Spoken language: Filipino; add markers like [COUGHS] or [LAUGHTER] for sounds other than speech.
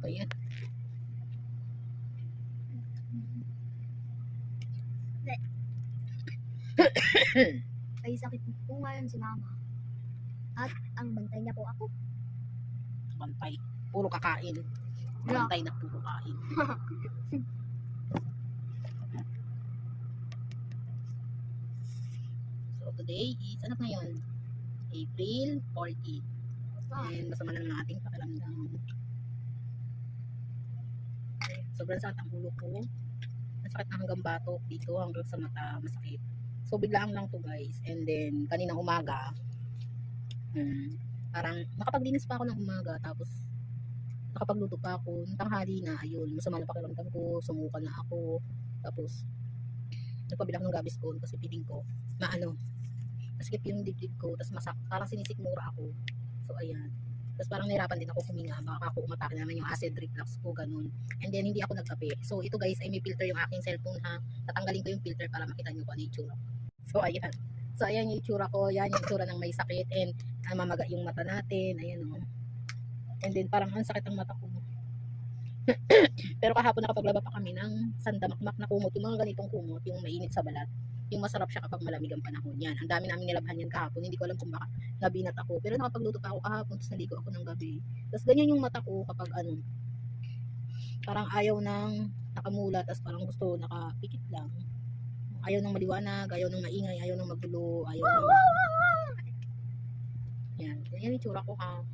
Ba yan? [COUGHS] Ay sakit po ngayon si mama. At ang bantay niya po ako. Bantay. Puro kakain. Bantay na puro kain. [LAUGHS] so today is ano ngayon? April 14. And masama na ang ating pakiramdam. Sobrang sakit ang ulo ko. Masakit na hanggang batok dito hanggang sa mata. Masakit. So biglaan lang to guys. And then kaninang umaga, hmm, parang nakapaglinis pa ako ng umaga tapos nakapagluto pa ako. Tanghali na, ayun, masama na pakiramdam ko, sumuka na ako. Tapos, nagpabilang ng gabis ko kasi piling ko, maano, masikip yung dibdib ko, tapos masak, parang sinisikmura ako. So, ayan. Tapos parang nahirapan din ako huminga, baka ako umatake naman yung acid reflux ko, ganun. And then, hindi ako nagkape. So, ito guys, ay may filter yung aking cellphone ha. Tatanggalin ko yung filter para makita nyo kung ano yung itsura ko. So, ayan. So, ayan yung itsura ko. Yan yung itsura ng may sakit and namamaga yung mata natin. Ayan o. And then, parang ang sakit ang mata ko. [CLEARS THROAT] Pero kahapon nakapaglaba pa kami ng sandamakmak na kumot. Yung mga ganitong kumot, yung mainit sa balat. Yung masarap siya kapag malamig ang panahon. Yan. Ang dami namin nilabhan yan kahapon. Hindi ko alam kung baka nabinat ako. Pero nakapagluto pa ako kahapon. Tapos naligo ako ng gabi. Tapos ganyan yung mata ko kapag ano. Parang ayaw ng nakamula. Tapos parang gusto nakapikit lang. Ayaw ng maliwanag. Ayaw ng maingay. Ayaw ng magulo. Ayaw ng... Yan. Yan yung itsura ko ha.